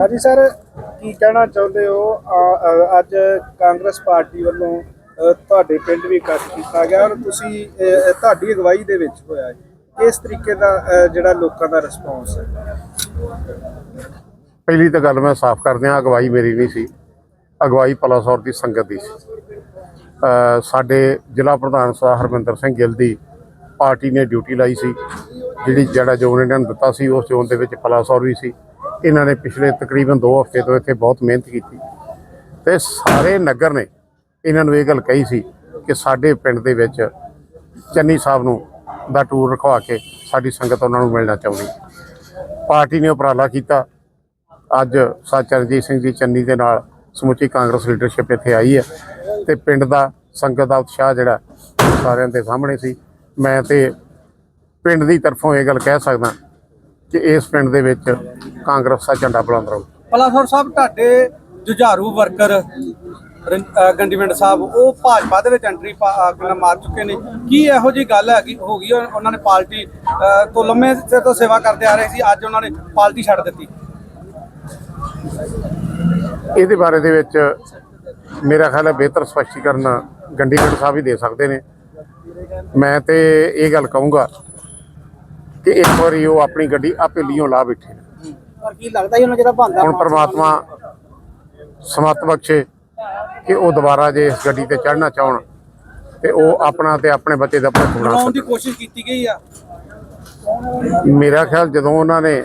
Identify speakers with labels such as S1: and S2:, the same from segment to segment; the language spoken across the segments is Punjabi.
S1: ਹਾਂਜੀ ਸਰ ਕੀ ਕਹਿਣਾ ਚਾਹੁੰਦੇ ਹੋ? ਅ, ਅ, ਅੱਜ ਕਾਂਗਰਸ ਪਾਰਟੀ ਵੱਲੋਂ ਅ, ਤੁਹਾਡੇ ਪਿੰਡ ਵੀ ਇਕੱਠ ਕੀਤਾ ਗਿਆ ਔਰ ਤੁਸੀਂ ਅ, ਤੁਹਾਡੀ ਅਗਵਾਈ ਦੇ ਵਿੱਚ ਹੋਇਆ ਹੈ। ਕਿਸ ਤਰੀਕੇ ਦਾ ਅ, ਜਿਹੜਾ ਲੋਕਾਂ ਦਾ ਰਿਸਪੌਂਸ ਹੈ?
S2: ਪਹਿਲੀ ਤਾਂ ਗੱਲ ਮੈਂ ਸਾਫ਼ ਕਰ ਦਿਆਂ ਅਗਵਾਈ ਮੇਰੀ ਨਹੀਂ ਸੀ। ਅਗਵਾਈ ਪਲਾਸੌਰ ਦੀ ਸੰਗਤ ਦੀ ਸੀ। ਅ, ਸਾਡੇ ਜ਼ਿਲ੍ਹਾ ਪ੍ਰਧਾਨ ਸਰਦਾਰ ਹਰਮਿੰਦਰ ਸਿੰਘ ਗਿੱਲ ਦੀ ਪਾਰਟੀ ਨੇ ਡਿਊਟੀ ਲਾਈ ਸੀ ਜਿਹੜੀ ਜਿਹੜਾ ਜ਼ੋਨ ਇਹਨਾਂ ਨੂੰ ਦਿੱਤਾ ਸੀ ਉਸ ਜ਼ੋਨ ਦੇ ਵਿੱਚ ਪਲਾਸੌਰ ਵੀ ਸੀ। ਇਹਨਾਂ ਨੇ ਪਿਛਲੇ ਤਕਰੀਬਨ 2 ਹਫ਼ਤੇ ਤੋਂ ਇੱਥੇ ਬਹੁਤ ਮਿਹਨਤ ਕੀਤੀ ਤੇ ਸਾਰੇ ਨਗਰ ਨੇ ਇਹਨਾਂ ਨੂੰ ਇਹ ਗੱਲ ਕਹੀ ਸੀ ਕਿ ਸਾਡੇ ਪਿੰਡ ਦੇ ਵਿੱਚ ਚੰਨੀ ਸਾਹਿਬ ਨੂੰ ਦਾ ਟੂਰ ਰਖਵਾ ਕੇ ਸਾਡੀ ਸੰਗਤ ਉਹਨਾਂ ਨੂੰ ਮਿਲਣਾ ਚਾਹੁੰਦੀ। ਪਾਰਟੀ ਨੇ ਉਪਰਾਲਾ ਕੀਤਾ। ਅੱਜ ਸਾ ਚਰਨਜੀਤ ਸਿੰਘ ਜੀ ਚੰਨੀ ਦੇ ਨਾਲ ਸਮੁੱਚੀ ਕਾਂਗਰਸ ਲੀਡਰਸ਼ਿਪ ਇੱਥੇ ਆਈ ਹੈ ਤੇ ਪਿੰਡ ਦਾ ਸੰਗਤ ਦਾ ਉਤਸ਼ਾਹ ਜਿਹੜਾ ਸਾਰਿਆਂ ਦੇ ਸਾਹਮਣੇ ਸੀ। ਮੈਂ ਤੇ ਪਿੰਡ ਦੀ ਤਰਫੋਂ ਇਹ ਗੱਲ ਕਹਿ ਸਕਦਾ ਕਿ ਇਸ ਪਿੰਡ ਦੇ ਵਿੱਚ ਕਾਂਗਰਸ ਦਾ ਝੰਡਾ ਬੁਲੰਦ ਰਹੂ।
S3: ਪਲਾਸੌਰ ਸਾਹਿਬ ਤੁਹਾਡੇ ਜੁਝਾਰੂ ਵਰਕਰ ਗੰਡੀਵਿੰਡ ਸਾਹਿਬ ਉਹ ਭਾਜਪਾ ਦੇ ਵਿੱਚ ਐਂਟਰੀ ਮਾਰ ਚੁੱਕੇ ਨੇ। ਕੀ ਇਹੋ ਜੀ ਗੱਲ ਹੈਗੀ ਹੋ ਗਈ ਉਹ- ਉਹਨਾਂ ਨੇ ਪਾਰਟੀ ਤੋਂ ਲੰਮੇ ਚਿਰ ਤੋਂ ਸੇਵਾ ਕਰਦੇ ਆ ਰਹੇ ਸੀ ਅੱਜ ਉਹਨਾਂ ਨੇ ਪਾਰਟੀ ਛੱਡ ਦਿੱਤੀ?
S2: ਇਹਦੇ ਬਾਰੇ ਦੇ ਵਿੱਚ ਮੇਰਾ ਖਿਆਲ ਹੈ ਬਿਹਤਰ ਸਪਸ਼ਟੀਕਰਨ ਗੰਡੀਗੜ ਸਾਹਿਬ ਹੀ ਦੇ ਸਕਦੇ ਨੇ। ਮੈਂ ਤੇ ਇਹ ਗੱਲ ਕਹੂੰਗਾ ਕਿ ਇੱਕ ਵਾਰੀ ਉਹ ਆਪਣੀ ਗੱਡੀ ਆਪੇ ਲੀਓ ਲਾ ਬੈਠੇ ਨੇ।
S3: ਪਰ ਕੀ ਲੱਗਦਾ ਜੀ ਉਹਨਾਂ ਜਿਹੜਾ ਬੰਦਾ
S2: ਹੁਣ ਪ੍ਰਮਾਤਮਾ ਸਮਤ ਬਖਸ਼ੇ ਕਿ ਉਹ ਦੁਬਾਰਾ ਜੇ ਇਸ ਗੱਡੀ ਤੇ ਚੜ੍ਹਨਾ ਚਾਹਣ ਤੇ ਉਹ ਆਪਣਾ ਤੇ ਆਪਣੇ ਬੱਚੇ ਦਾ ਬਣਾ
S3: ਬਣਾਉਣ ਦੀ ਕੋਸ਼ਿਸ਼ ਕੀਤੀ ਗਈ ਆ
S2: ਮੇਰਾ ਖਿਆਲ ਜਦੋਂ ਉਹਨਾਂ ਨੇ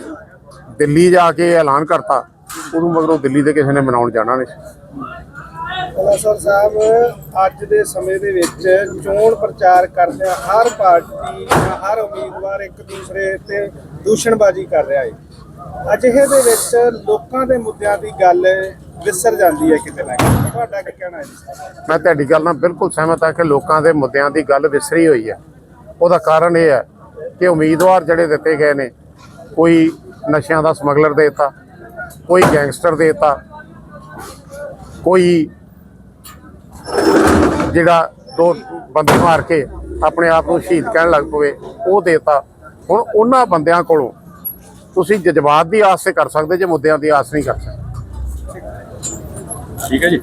S2: ਦਿੱਲੀ ਜਾ ਕੇ ਐਲਾਨ ਕਰਤਾ ਉਦੋਂ ਮਗਰੋਂ ਦਿੱਲੀ ਦੇ ਕਿਸੇ ਨੇ ਮਨਾਉਣ ਜਾਣਾ ਨਹੀਂ ਸੀ।
S1: ਪਲਾਸਰ ਸਾਹਿਬ ਅੱਜ ਦੇ ਸਮੇਂ ਦੇ ਵਿੱਚ ਚੋਣ ਪ੍ਰਚਾਰ ਕਰਦਿਆਂ ਹਰ ਪਾਰਟੀ ਹਰ ਉਮੀਦਵਾਰ ਇੱਕ ਦੂਸਰੇ ਤੇ ਦੂਸ਼ਣਬਾਜ਼ੀ ਕਰ ਰਿਹਾ ਹੈ ਅਜਿਹੇ ਦੇ ਵਿੱਚ ਲੋਕਾਂ ਦੇ ਮੁੱਦਿਆਂ ਦੀ ਗੱਲ ਵਿਸਰ ਜਾਂਦੀ ਹੈ ਕਿਤੇ ਨਾ ਕਿਤੇ। ਤੁਹਾਡਾ ਕੀ ਕਹਿਣਾ ਹੈ
S2: ਮੈਂ ਤੁਹਾਡੀ ਗੱਲ ਨਾਲ ਬਿਲਕੁਲ ਸਹਿਮਤ ਹਾਂ ਕਿ ਲੋਕਾਂ ਦੇ ਮੁੱਦਿਆਂ ਦੀ ਗੱਲ ਵਿਸਰੀ ਹੋਈ ਹੈ। ਉਹਦਾ ਕਾਰਨ ਇਹ ਹੈ ਕਿ ਉਮੀਦਵਾਰ ਜਿਹੜੇ ਦਿੱਤੇ ਗਏ ਨੇ, ਕੋਈ ਨਸ਼ਿਆਂ ਦਾ ਸਮਗਲਰ ਦੇਤਾ, ਕੋਈ ਗੈਂਗਸਟਰ ਦੇਤਾ, ਕੋਈ ਜਿਹੜਾ ਦੋ ਬੰਦੇ ਮਾਰ ਕੇ ਆਪਣੇ ਆਪ ਨੂੰ ਸ਼ਹੀਦ ਕਹਿਣ ਲੱਗ ਪਵੇ, ਉਹ ਦੇਤਾ। ਹੁਣ ਉਹਨਾਂ ਬੰਦਿਆਂ ਕੋਲੋਂ ਤੁਸੀਂ ਜਜ਼ਬਾਤ ਦੀ ਆਸ ਤੇ ਕਰ ਸਕਦੇ, ਜੇ ਮੁੱਦਿਆਂ ਦੀ ਆਸ ਨਹੀਂ ਕਰ ਸਕਦੇ।
S4: ਠੀਕ ਹੈ ਜੀ।